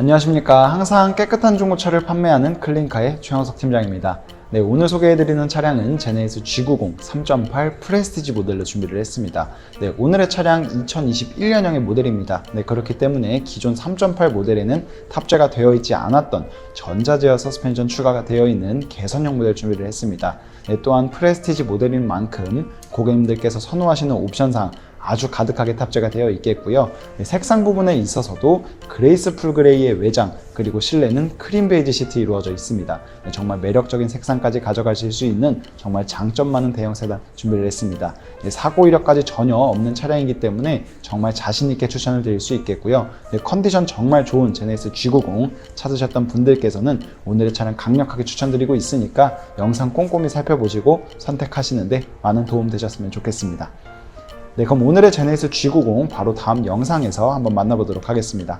안녕하십니까. 항상 깨끗한 중고차를 판매하는 클린카의 최영석 팀장입니다. 네, 오늘 소개해드리는 차량은 제네시스 G90 3.8 프레스티지 모델로 준비를 했습니다. 네, 오늘의 차량 2021년형의 모델입니다. 네, 그렇기 때문에 기존 3.8 모델에는 탑재가 되어 있지 않았던 전자제어 서스펜션 추가가 되어 있는 개선형 모델 준비를 했습니다. 네, 또한 프레스티지 모델인 만큼 고객님들께서 선호하시는 옵션상 아주 가득하게 탑재가 되어 있겠고요. 네, 색상 부분에 있어서도 그레이스 풀 그레이의 외장 그리고 실내는 크림 베이지 시트 이루어져 있습니다. 네, 정말 매력적인 색상까지 가져가실 수 있는 정말 장점 많은 대형 세단 준비를 했습니다. 네, 사고 이력까지 전혀 없는 차량이기 때문에 정말 자신 있게 추천을 드릴 수 있겠고요. 네, 컨디션 정말 좋은 제네시스 G90 찾으셨던 분들께서는 오늘의 차량 강력하게 추천드리고 있으니까 영상 꼼꼼히 살펴보시고 선택하시는데 많은 도움 되셨으면 좋겠습니다. 네, 그럼 오늘의 제네시스 G90 바로 다음 영상에서 한번 만나보도록 하겠습니다.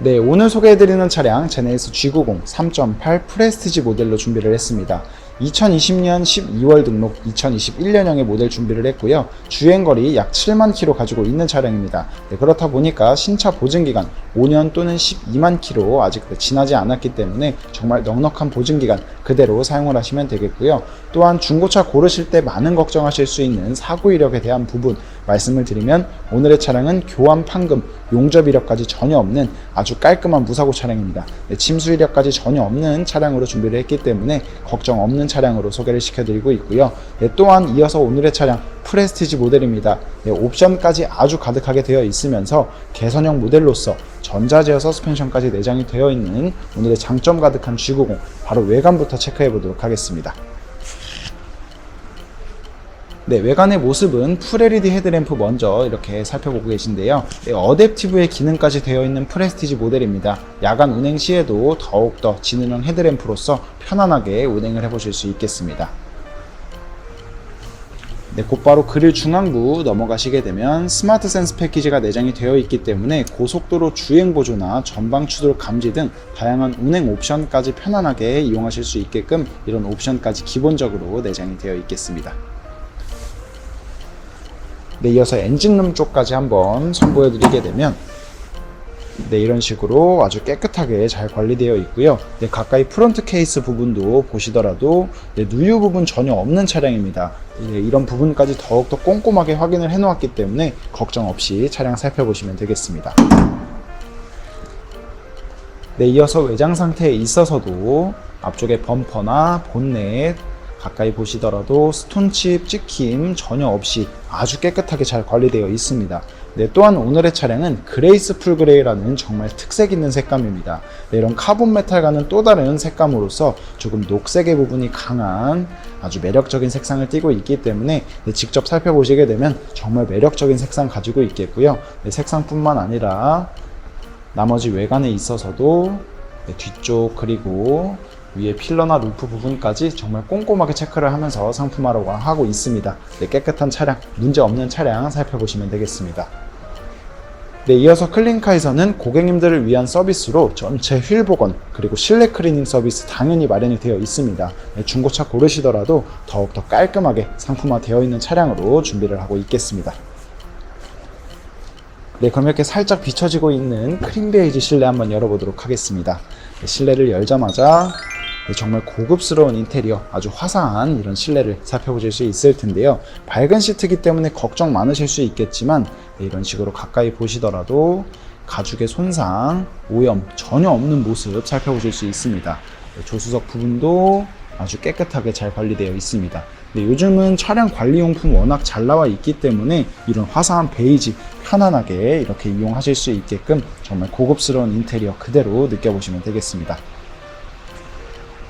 네, 오늘 소개해드리는 차량 제네시스 G90 3.8 프레스티지 모델로 준비를 했습니다. 2020년 12월 등록 2021년형의 모델 준비를 했고요. 주행거리 약 7만 킬로 가지고 있는 차량입니다. 네, 그렇다 보니까 신차 보증기간 5년 또는 12만 킬로 아직 지나지 않았기 때문에 정말 넉넉한 보증기간 그대로 사용을 하시면 되겠고요. 또한 중고차 고르실 때 많은 걱정하실 수 있는 사고 이력에 대한 부분 말씀을 드리면 오늘의 차량은 교환 판금, 용접 이력까지 전혀 없는 아주 깔끔한 무사고 차량입니다. 네, 침수 이력까지 전혀 없는 차량으로 준비를 했기 때문에 걱정 없는 차량으로 소개를 시켜드리고 있고요. 네, 또한 이어서 오늘의 차량 프레스티지 모델입니다. 네, 옵션까지 아주 가득하게 되어 있으면서 개선형 모델로서 전자제어 서스펜션까지 내장이 되어 있는 오늘의 장점 가득한 G90 바로 외관부터 체크해 보도록 하겠습니다. 네, 외관의 모습은 풀 LED 헤드램프 먼저 이렇게 살펴보고 계신데요. 네, 어댑티브의 기능까지 되어 있는 프레스티지 모델입니다. 야간 운행 시에도 더욱더 지능형 헤드램프로서 편안하게 운행을 해보실 수 있겠습니다. 네, 곧바로 그릴 중앙부 넘어가시게 되면 스마트 센스 패키지가 내장이 되어 있기 때문에 고속도로 주행 보조나 전방 추돌 감지 등 다양한 운행 옵션까지 편안하게 이용하실 수 있게끔 이런 옵션까지 기본적으로 내장이 되어 있겠습니다. 네, 이어서 엔진룸 쪽까지 한번 선보여 드리게 되면 네, 이런 식으로 아주 깨끗하게 잘 관리되어 있고요. 네, 가까이 프론트 케이스 부분도 보시더라도 네, 누유 부분 전혀 없는 차량입니다. 네, 이런 부분까지 더욱더 꼼꼼하게 확인을 해 놓았기 때문에 걱정 없이 차량 살펴보시면 되겠습니다. 네, 이어서 외장 상태에 있어서도 앞쪽에 범퍼나 본넷 가까이 보시더라도 스톤칩, 찍힘 전혀 없이 아주 깨끗하게 잘 관리되어 있습니다. 네, 또한 오늘의 차량은 그레이스 풀 그레이라는 정말 특색 있는 색감입니다. 네, 이런 카본 메탈과는 또 다른 색감으로서 조금 녹색의 부분이 강한 아주 매력적인 색상을 띠고 있기 때문에 네, 직접 살펴보시게 되면 정말 매력적인 색상 가지고 있겠고요. 네, 색상뿐만 아니라 나머지 외관에 있어서도 네, 뒤쪽 그리고 위에 필러나 루프 부분까지 정말 꼼꼼하게 체크를 하면서 상품화라고 하고 있습니다. 네, 깨끗한 차량, 문제 없는 차량 살펴보시면 되겠습니다. 네, 이어서 클린카에서는 고객님들을 위한 서비스로 전체 휠 복원 그리고 실내 클리닝 서비스 당연히 마련이 되어 있습니다. 네, 중고차 고르시더라도 더욱더 깔끔하게 상품화 되어 있는 차량으로 준비를 하고 있겠습니다. 네, 그럼 이렇게 살짝 비춰지고 있는 크림 베이지 실내 한번 열어보도록 하겠습니다. 네, 실내를 열자마자 네, 정말 고급스러운 인테리어, 아주 화사한 이런 실내를 살펴보실 수 있을 텐데요. 밝은 시트이기 때문에 걱정 많으실 수 있겠지만 네, 이런 식으로 가까이 보시더라도 가죽의 손상, 오염 전혀 없는 모습 살펴보실 수 있습니다. 네, 조수석 부분도 아주 깨끗하게 잘 관리되어 있습니다. 네, 요즘은 차량 관리용품 워낙 잘 나와 있기 때문에 이런 화사한 베이지 편안하게 이렇게 이용하실 수 있게끔 정말 고급스러운 인테리어 그대로 느껴보시면 되겠습니다.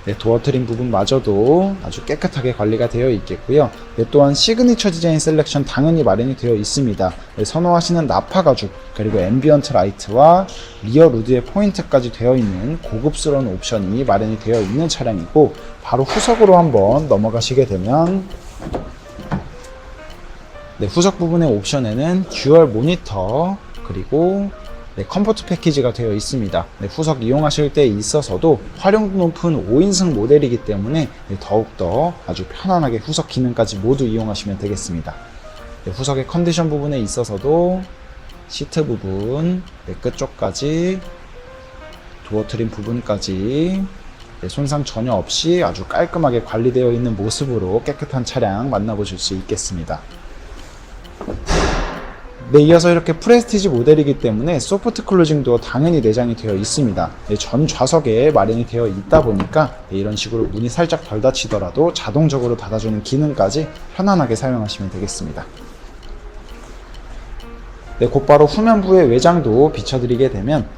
네, 도어 트림 부분마저도 아주 깨끗하게 관리가 되어 있겠고요. 네, 또한 시그니처 디자인 셀렉션 당연히 마련이 되어 있습니다. 네, 선호하시는 나파 가죽 그리고 앰비언트 라이트와 리어 루드의 포인트까지 되어 있는 고급스러운 옵션이 마련이 되어 있는 차량이고 바로 후석으로 한번 넘어가시게 되면 네, 후석 부분의 옵션에는 듀얼 모니터 그리고 네, 컴포트 패키지가 되어 있습니다. 네, 후석 이용하실 때 있어서도 활용도 높은 5인승 모델이기 때문에 네, 더욱더 아주 편안하게 후석 기능까지 모두 이용하시면 되겠습니다. 네, 후석의 컨디션 부분에 있어서도 시트 부분, 네, 끝쪽까지, 도어 트림 부분까지 네, 손상 전혀 없이 아주 깔끔하게 관리되어 있는 모습으로 깨끗한 차량 만나보실 수 있겠습니다. 네, 이어서 이렇게 프레스티지 모델이기 때문에 소프트 클로징도 당연히 내장이 되어 있습니다. 네, 전 좌석에 마련이 되어 있다 보니까 네, 이런 식으로 문이 살짝 덜 닫히더라도 자동적으로 닫아주는 기능까지 편안하게 사용하시면 되겠습니다. 네, 곧바로 후면부의 외장도 비춰드리게 되면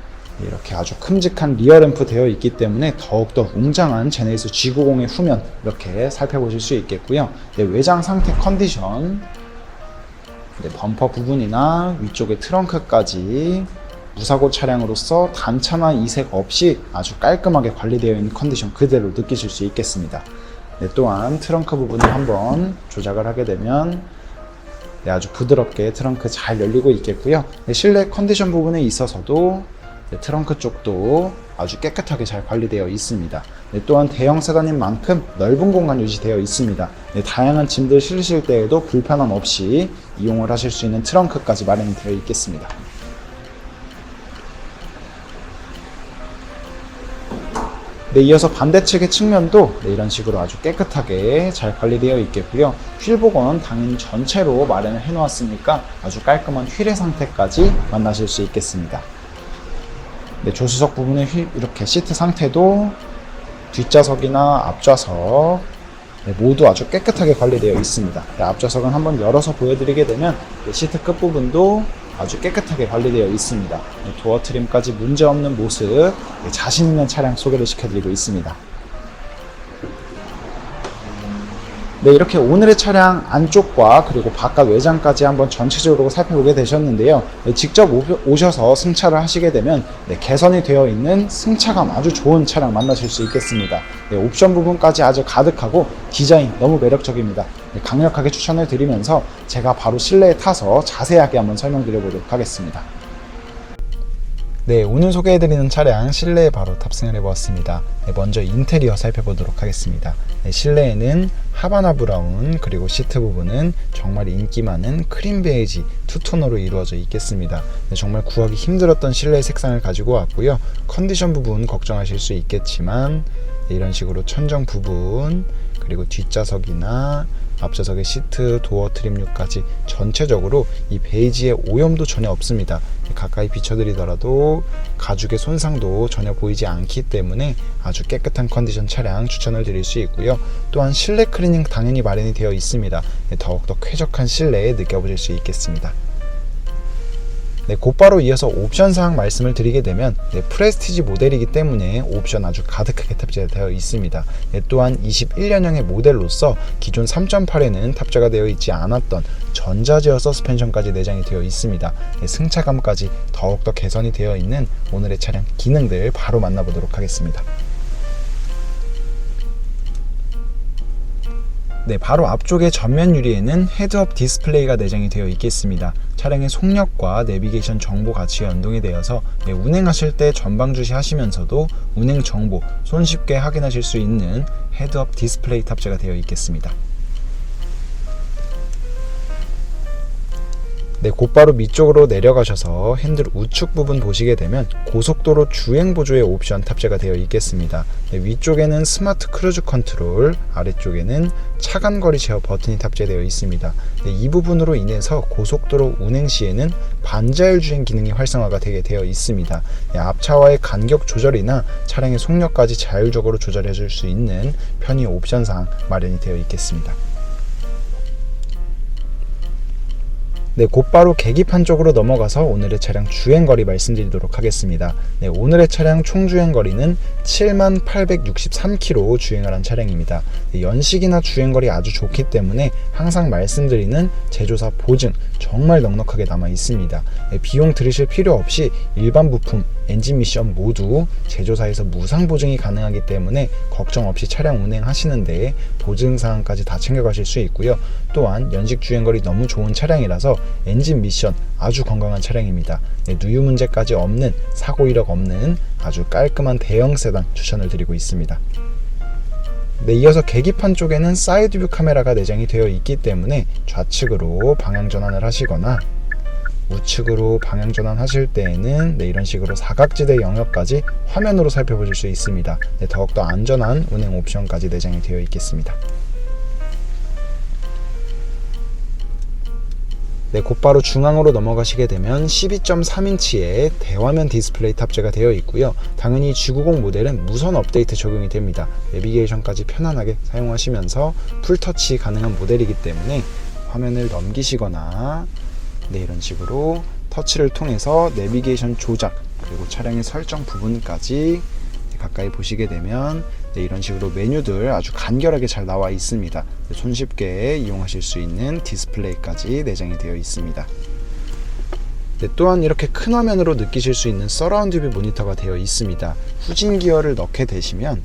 이렇게 아주 큼직한 리어램프 되어 있기 때문에 더욱더 웅장한 제네시스 G90의 후면 이렇게 살펴보실 수 있겠고요. 네, 외장 상태 컨디션 네, 범퍼 부분이나 위쪽의 트렁크까지 무사고 차량으로서 단차나 이색 없이 아주 깔끔하게 관리되어 있는 컨디션 그대로 느끼실 수 있겠습니다. 네, 또한 트렁크 부분을 한번 조작을 하게 되면 네, 아주 부드럽게 트렁크 잘 열리고 있겠고요. 네, 실내 컨디션 부분에 있어서도 네, 트렁크 쪽도 아주 깨끗하게 잘 관리되어 있습니다. 네, 또한 대형 세단인 만큼 넓은 공간 유지되어 있습니다. 네, 다양한 짐들 실으실 때에도 불편함 없이 이용을 하실 수 있는 트렁크까지 마련이 되어 있겠습니다. 네, 이어서 반대측의 측면도 네, 이런 식으로 아주 깨끗하게 잘 관리되어 있겠고요. 휠복은 당연히 전체로 마련을 해놓았으니까 아주 깔끔한 휠의 상태까지 만나실 수 있겠습니다. 네, 조수석 부분의 휠, 이렇게 시트 상태도 뒷좌석이나 앞좌석 네, 모두 아주 깨끗하게 관리되어 있습니다. 네, 앞좌석은 한번 열어서 보여드리게 되면 네, 시트 끝 부분도 아주 깨끗하게 관리되어 있습니다. 네, 도어 트림까지 문제없는 모습 네, 자신 있는 차량 소개를 시켜드리고 있습니다. 네, 이렇게 오늘의 차량 안쪽과 그리고 바깥 외장까지 한번 전체적으로 살펴보게 되셨는데요. 네, 직접 오- 오셔서 승차를 하시게 되면 네, 개선이 되어 있는 승차감 아주 좋은 차량 만나실 수 있겠습니다. 네, 옵션 부분까지 아주 가득하고 디자인 너무 매력적입니다. 네, 강력하게 추천을 드리면서 제가 바로 실내에 타서 자세하게 한번 설명드려 보도록 하겠습니다. 네, 오늘 소개해드리는 차량 실내에 바로 탑승을 해보았습니다. 네, 먼저 인테리어 살펴보도록 하겠습니다. 네, 실내에는 하바나 브라운 그리고 시트 부분은 정말 인기 많은 크림 베이지 투톤으로 이루어져 있겠습니다. 네, 정말 구하기 힘들었던 실내 색상을 가지고 왔고요. 컨디션 부분 걱정하실 수 있겠지만 네, 이런 식으로 천정 부분 그리고 뒷좌석이나 앞좌석의 시트, 도어 트림류까지 전체적으로 이 베이지에 오염도 전혀 없습니다. 가까이 비춰드리더라도 가죽의 손상도 전혀 보이지 않기 때문에 아주 깨끗한 컨디션 차량 추천을 드릴 수 있고요. 또한 실내 클리닝 당연히 마련이 되어 있습니다. 네, 더욱더 쾌적한 실내에 느껴보실 수 있겠습니다. 네, 곧바로 이어서 옵션 사항 말씀을 드리게 되면 네, 프레스티지 모델이기 때문에 옵션 아주 가득하게 탑재되어 있습니다. 네, 또한 21년형의 모델로서 기존 3.8에는 탑재가 되어 있지 않았던 전자제어 서스펜션까지 내장이 되어 있습니다. 네, 승차감까지 더욱더 개선이 되어 있는 오늘의 차량 기능들 바로 만나보도록 하겠습니다. 네, 바로 앞쪽의 전면 유리에는 헤드업 디스플레이가 내장이 되어 있겠습니다. 차량의 속력과 내비게이션 정보 같이 연동이 되어서 네, 운행하실 때 전방 주시하시면서도 운행 정보 손쉽게 확인하실 수 있는 헤드업 디스플레이 탑재가 되어 있겠습니다. 네, 곧바로 밑쪽으로 내려가셔서 핸들 우측 부분 보시게 되면 고속도로 주행 보조의 옵션 탑재가 되어 있겠습니다. 네, 위쪽에는 스마트 크루즈 컨트롤, 아래쪽에는 차간 거리 제어 버튼이 탑재되어 있습니다. 네, 이 부분으로 인해서 고속도로 운행 시에는 반자율 주행 기능이 활성화가 되게 되어 있습니다. 네, 앞차와의 간격 조절이나 차량의 속력까지 자율적으로 조절해 줄 수 있는 편의 옵션상 마련이 되어 있겠습니다. 네, 곧바로 계기판 쪽으로 넘어가서 오늘의 차량 주행거리 말씀드리도록 하겠습니다. 네, 오늘의 차량 총 주행거리는 7863km 주행을 한 차량입니다. 네, 연식이나 주행거리 아주 좋기 때문에 항상 말씀드리는 제조사 보증 정말 넉넉하게 남아 있습니다. 네, 비용 들이실 필요 없이 일반 부품, 엔진 미션 모두 제조사에서 무상 보증이 가능하기 때문에 걱정 없이 차량 운행하시는데 보증 사항까지 다 챙겨가실 수 있고요. 또한 연식 주행거리 너무 좋은 차량이라서 엔진 미션 아주 건강한 차량입니다. 네, 누유 문제까지 없는 사고 이력 없는 아주 깔끔한 대형 세단 추천을 드리고 있습니다. 네, 이어서 계기판 쪽에는 사이드뷰 카메라가 내장이 되어 있기 때문에 좌측으로 방향 전환을 하시거나 우측으로 방향 전환하실 때에는 네, 이런 식으로 사각지대 영역까지 화면으로 살펴보실 수 있습니다. 네, 더욱더 안전한 운행 옵션까지 내장이 되어 있겠습니다. 네, 곧바로 중앙으로 넘어가시게 되면 12.3인치의 대화면 디스플레이 탑재가 되어 있고요. 당연히 G90 모델은 무선 업데이트 적용이 됩니다. 내비게이션까지 편안하게 사용하시면서 풀터치 가능한 모델이기 때문에 화면을 넘기시거나 네, 이런 식으로 터치를 통해서 내비게이션 조작 그리고 차량의 설정 부분까지 가까이 보시게 되면 네, 이런 식으로 메뉴들 아주 간결하게 잘 나와 있습니다. 네, 손쉽게 이용하실 수 있는 디스플레이까지 내장이 되어 있습니다. 네, 또한 이렇게 큰 화면으로 느끼실 수 있는 서라운드 뷰 모니터가 되어 있습니다. 후진 기어를 넣게 되시면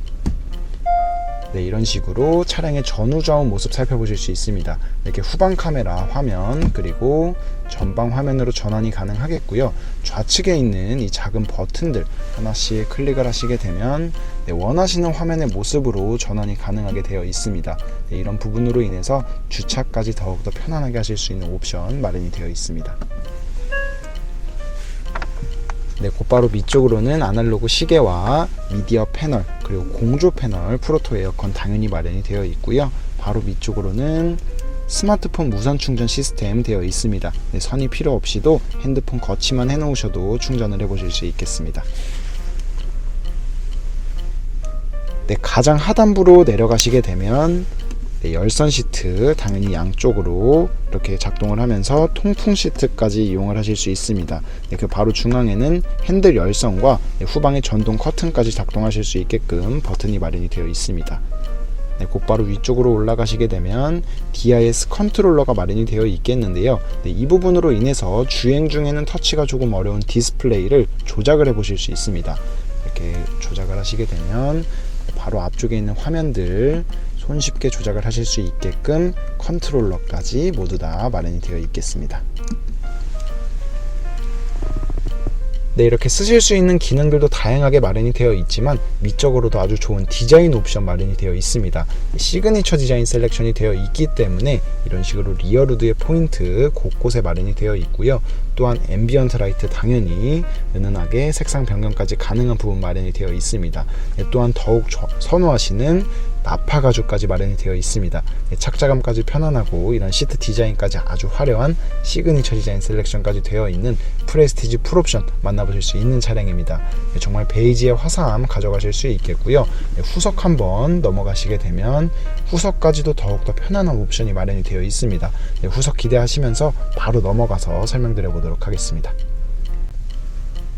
네, 이런 식으로 차량의 전후 좌우 모습 살펴보실 수 있습니다. 이렇게 후방 카메라 화면 그리고 전방 화면으로 전환이 가능하겠고요. 좌측에 있는 이 작은 버튼들 하나씩 클릭을 하시게 되면 네, 원하시는 화면의 모습으로 전환이 가능하게 되어 있습니다. 네, 이런 부분으로 인해서 주차까지 더욱더 편안하게 하실 수 있는 옵션 마련이 되어 있습니다. 네, 곧바로 밑쪽으로는 아날로그 시계와 미디어 패널 그리고 공조 패널 프로토 에어컨 당연히 마련이 되어 있고요. 바로 밑쪽으로는 스마트폰 무선 충전 시스템 되어 있습니다. 네, 선이 필요 없이도 핸드폰 거치만 해놓으셔도 충전을 해보실 수 있겠습니다. 네, 가장 하단부로 내려가시게 되면 네, 열선 시트 당연히 양쪽으로 이렇게 작동을 하면서 통풍 시트까지 이용을 하실 수 있습니다. 네, 그 바로 중앙에는 핸들 열선과 네, 후방의 전동 커튼까지 작동하실 수 있게끔 버튼이 마련이 되어 있습니다. 네, 곧바로 위쪽으로 올라가시게 되면 DIS 컨트롤러가 마련이 되어 있겠는데요. 네, 이 부분으로 인해서 주행 중에는 터치가 조금 어려운 디스플레이를 조작을 해 보실 수 있습니다. 이렇게 조작을 하시게 되면 바로 앞쪽에 있는 화면들 손쉽게 조작을 하실 수 있게끔 컨트롤러까지 모두 다 마련이 되어 있겠습니다. 네, 이렇게 쓰실 수 있는 기능들도 다양하게 마련이 되어 있지만 미적으로도 아주 좋은 디자인 옵션 마련이 되어 있습니다. 시그니처 디자인 셀렉션이 되어 있기 때문에 이런 식으로 리어루드의 포인트 곳곳에 마련이 되어 있고요. 또한 앰비언트 라이트 당연히 은은하게 색상 변경까지 가능한 부분 마련이 되어 있습니다. 네, 또한 더욱 선호하시는 나파 가죽까지 마련이 되어 있습니다. 네, 착자감까지 편안하고 이런 시트 디자인까지 아주 화려한 시그니처 디자인 셀렉션까지 되어 있는 프레스티지 풀옵션 만나보실 수 있는 차량입니다. 네, 정말 베이지의 화사함 가져가실 수 있겠고요. 네, 후석 한번 넘어가시게 되면 후석까지도 더욱더 편안한 옵션이 마련이 되어 있습니다. 네, 후석 기대하시면서 바로 넘어가서 설명드려 보도록 하겠습니다.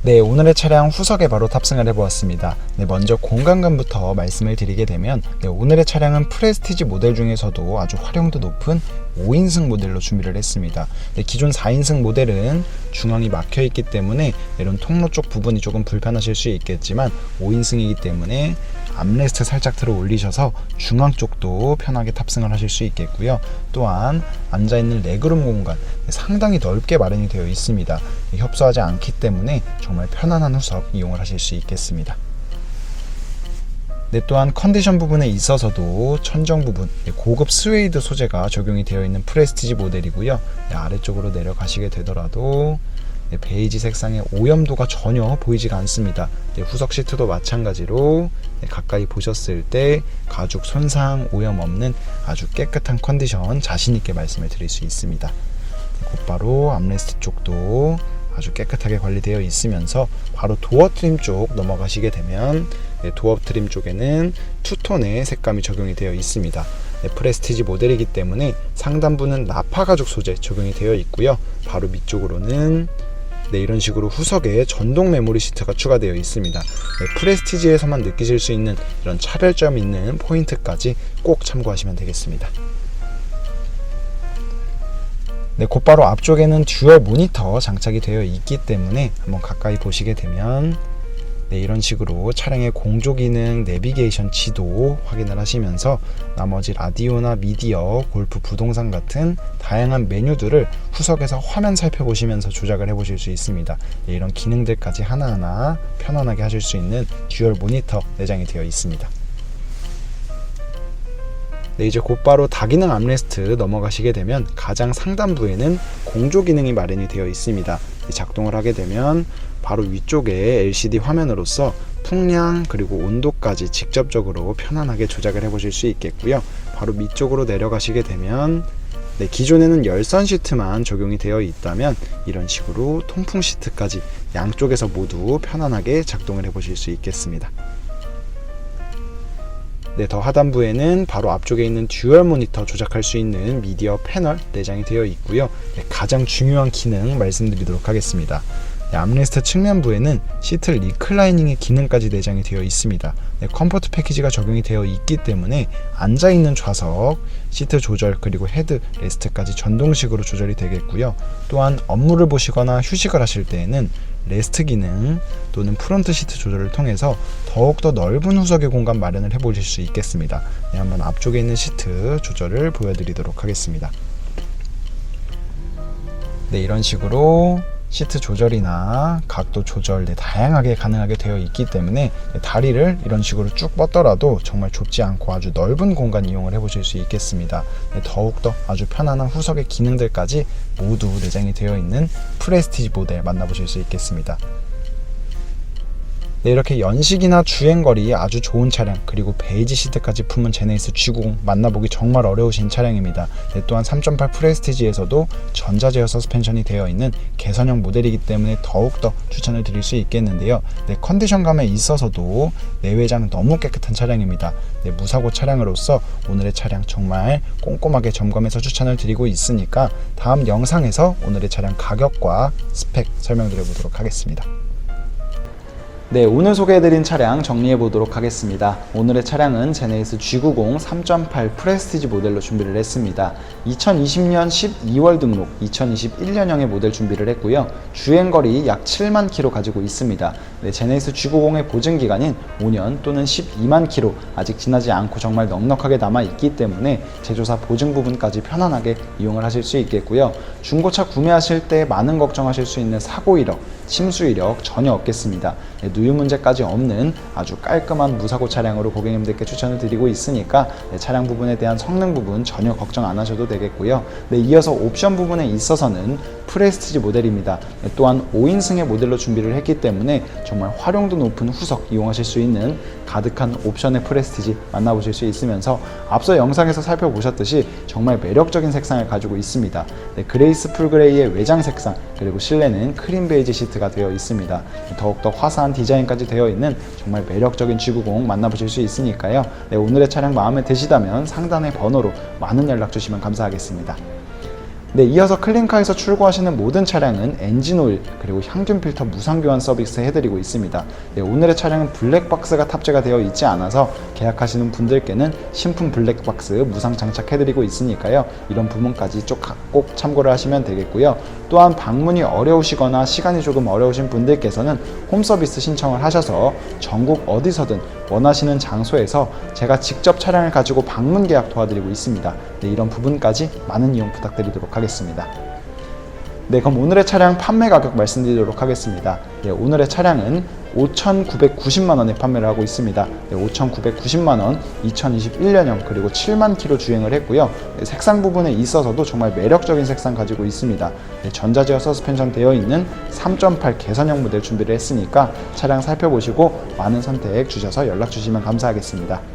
네, 오늘의 차량 후석에 바로 탑승을 해보았습니다. 네, 먼저 공간감부터 말씀을 드리게 되면 네, 오늘의 차량은 프레스티지 모델 중에서도 아주 활용도 높은 5인승 모델로 준비를 했습니다. 네, 기존 4인승 모델은 중앙이 막혀 있기 때문에 이런 통로 쪽 부분이 조금 불편하실 수 있겠지만 5인승이기 때문에 암레스트 살짝 들어 올리셔서 중앙 쪽도 편하게 탑승을 하실 수 있겠고요. 또한 앉아 있는 레그룸 공간 상당히 넓게 마련이 되어 있습니다. 협소하지 않기 때문에 정말 편안한 후석 이용을 하실 수 있겠습니다. 네, 또한 컨디션 부분에 있어서도 천정 부분 네, 고급 스웨이드 소재가 적용이 되어 있는 프레스티지 모델이고요. 네, 아래쪽으로 내려가시게 되더라도 네, 베이지 색상의 오염도가 전혀 보이지가 않습니다. 네, 후석 시트도 마찬가지로 네, 가까이 보셨을 때 가죽 손상 오염 없는 아주 깨끗한 컨디션 자신 있게 말씀을 드릴 수 있습니다. 네, 곧바로 암레스트 쪽도 아주 깨끗하게 관리되어 있으면서 바로 도어 트림 쪽 넘어가시게 되면 네, 도어 트림 쪽에는 투톤의 색감이 적용이 되어 있습니다. 네, 프레스티지 모델이기 때문에 상단부는 나파 가죽 소재 적용이 되어 있고요. 바로 밑쪽으로는 네, 이런 식으로 후석에 전동 메모리 시트가 추가되어 있습니다. 네, 프레스티지에서만 느끼실 수 있는 이런 차별점 있는 포인트까지 꼭 참고하시면 되겠습니다. 네, 곧바로 앞쪽에는 듀얼 모니터 장착이 되어 있기 때문에 한번 가까이 보시게 되면 네, 이런 식으로 차량의 공조 기능, 내비게이션 지도 확인을 하시면서 나머지 라디오나 미디어, 골프 부동산 같은 다양한 메뉴들을 후석에서 화면 살펴보시면서 조작을 해보실 수 있습니다. 네, 이런 기능들까지 하나하나 편안하게 하실 수 있는 듀얼 모니터 내장이 되어 있습니다. 네, 이제 곧바로 다기능 암레스트 넘어가시게 되면 가장 상단부에는 공조 기능이 마련이 되어 있습니다. 이 작동을 하게 되면 바로 위쪽에 LCD 화면으로서 풍량 그리고 온도까지 직접적으로 편안하게 조작을 해 보실 수 있겠고요. 바로 밑쪽으로 내려가시게 되면 네, 기존에는 열선 시트만 적용이 되어 있다면 이런 식으로 통풍 시트까지 양쪽에서 모두 편안하게 작동을 해 보실 수 있겠습니다. 네, 더 하단부에는 바로 앞쪽에 있는 듀얼 모니터 조작할 수 있는 미디어 패널 내장이 되어 있고요. 네, 가장 중요한 기능 말씀드리도록 하겠습니다. 네, 암레스트 측면부에는 시트 리클라이닝의 기능까지 내장이 되어 있습니다. 네, 컴포트 패키지가 적용이 되어 있기 때문에 앉아 있는 좌석, 시트 조절 그리고 헤드 레스트까지 전동식으로 조절이 되겠고요. 또한 업무를 보시거나 휴식을 하실 때에는 레스트 기능 또는 프론트 시트 조절을 통해서 더욱더 넓은 후석의 공간 마련을 해보실 수 있겠습니다. 네, 한번 앞쪽에 있는 시트 조절을 보여드리도록 하겠습니다. 네, 이런 식으로 시트 조절이나 각도 조절 네, 다양하게 가능하게 되어 있기 때문에 네, 다리를 이런 식으로 쭉 뻗더라도 정말 좁지 않고 아주 넓은 공간 이용을 해보실 수 있겠습니다. 네, 더욱더 아주 편안한 후석의 기능들까지 모두 내장이 되어 있는 프레스티지 모델 만나보실 수 있겠습니다. 네, 이렇게 연식이나 주행거리 아주 좋은 차량 그리고 베이지 시트까지 품은 제네시스 G90 만나보기 정말 어려우신 차량입니다. 네, 또한 3.8 프레스티지에서도 전자제어 서스펜션이 되어 있는 개선형 모델이기 때문에 더욱더 추천을 드릴 수 있겠는데요. 네, 컨디션감에 있어서도 내외장 너무 깨끗한 차량입니다. 네, 무사고 차량으로서 오늘의 차량 정말 꼼꼼하게 점검해서 추천을 드리고 있으니까 다음 영상에서 오늘의 차량 가격과 스펙 설명드려 보도록 하겠습니다. 네, 오늘 소개해드린 차량 정리해 보도록 하겠습니다. 오늘의 차량은 제네시스 G90 3.8 프레스티지 모델로 준비를 했습니다. 2020년 12월 등록, 2021년형의 모델 준비를 했고요. 주행거리 약 7만 킬로 가지고 있습니다. 네, 제네시스 G90의 보증 기간인 5년 또는 12만 킬로 아직 지나지 않고 정말 넉넉하게 남아 있기 때문에 제조사 보증 부분까지 편안하게 이용을 하실 수 있겠고요. 중고차 구매하실 때 많은 걱정하실 수 있는 사고 이력, 침수 이력 전혀 없겠습니다. 네, 누유 문제까지 없는 아주 깔끔한 무사고 차량으로 고객님들께 추천을 드리고 있으니까 네, 차량 부분에 대한 성능 부분 전혀 걱정 안 하셔도 되겠고요. 네, 이어서 옵션 부분에 있어서는 프레스티지 모델입니다. 네, 또한 5인승의 모델로 준비를 했기 때문에 정말 활용도 높은 후석 이용하실 수 있는 가득한 옵션의 프레스티지 만나보실 수 있으면서 앞서 영상에서 살펴보셨듯이 정말 매력적인 색상을 가지고 있습니다. 네, 그레이스 풀 그레이의 외장 색상 그리고 실내는 크림 베이지 시트가 되어 있습니다. 더욱더 화사한 디자인까지 되어 있는 정말 매력적인 G90 만나보실 수 있으니까요. 네, 오늘의 차량 마음에 드시다면 상단의 번호로 많은 연락 주시면 감사하겠습니다. 네, 이어서 클린카에서 출고하시는 모든 차량은 엔진 오일 그리고 향균 필터 무상 교환 서비스 해드리고 있습니다. 네, 오늘의 차량은 블랙박스가 탑재가 되어 있지 않아서 계약하시는 분들께는 신품 블랙박스 무상 장착해드리고 있으니까요. 이런 부분까지 꼭 참고를 하시면 되겠고요. 또한 방문이 어려우시거나 시간이 조금 어려우신 분들께서는 홈 서비스 신청을 하셔서 전국 어디서든 원하시는 장소에서 제가 직접 차량을 가지고 방문 계약 도와드리고 있습니다. 네, 이런 부분까지 많은 이용 부탁드리도록 하겠습니다. 네, 그럼 오늘의 차량 판매 가격 말씀드리도록 하겠습니다. 네, 오늘의 차량은 5,990만 원에 판매를 하고 있습니다. 네, 5,990만 원, 2021년형 그리고 7만 킬로 주행을 했고요. 네, 색상 부분에 있어서도 정말 매력적인 색상 가지고 있습니다. 네, 전자제어 서스펜션 되어 있는 3.8 개선형 모델 준비를 했으니까 차량 살펴보시고 많은 선택 주셔서 연락 주시면 감사하겠습니다.